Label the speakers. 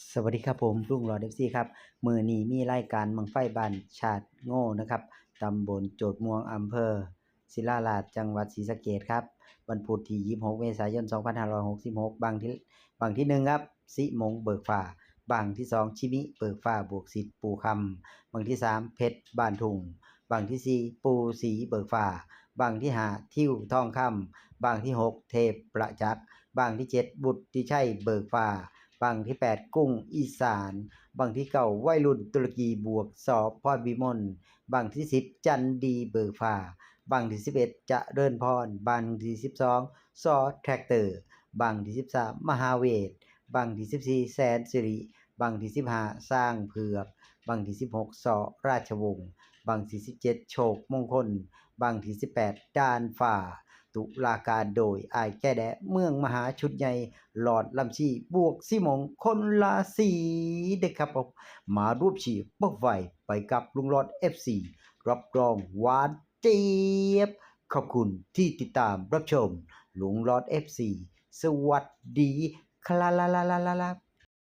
Speaker 1: สวัสดีครับผมรุ่งรอเดฟซี่ครับมือนีมีรายการมังไฟบ้านชาติโง่นะครับตำบลโจดม่วงอำเภอ ศิลาลาดจังหวัดศรีสะเกษครับวันพุธที่ 26 เมษายน 2566 บางที่บางที่หนึ่งครับสิมงเบิกฟ้าบางที่สองชิมิเบิกฟ้าบวกสิทธิ์ปูคำบางที่สามเพชรบานทุ่งบางที่สี่ปูสีเบิกฟ้าบางที่ห้าทิวทองคำบางที่หกเทพประจักษ์บางที่เจ็ดบุตรที่ใช่เบิกฟ้า บางที่ 8 กุ้งอีสานบางที่เก่าวัยรุ่นตุรกีบวกสอบพรบิมลบางที่ 10 จันดีเบิกฟ้าบางที่ 11 จะเริญพรบางที่ 12 ซอแทรกเตอร์บางที่ 13 มหาเวทบางที่ 14 แสนสิริบางที่ 15 สร้างเผือกบางที่ 16 สอราชวงศ์บางที่ 17 โชคมงคลบางที่ 18 ดานฝ่า ตุลาการโดยอายแก้แดะเมืองมหาชุดใหญ่หลอดลำชีบวกสิมงคนละสีเด็กครับผมมารูปฉีบกไฟไปกับลุงหลอด FC รับรองหวานเจี๊ยบ ขอบคุณที่ติดตามรับชมลุงหลอด FC สวัสดีคลาลาลาลาลาลา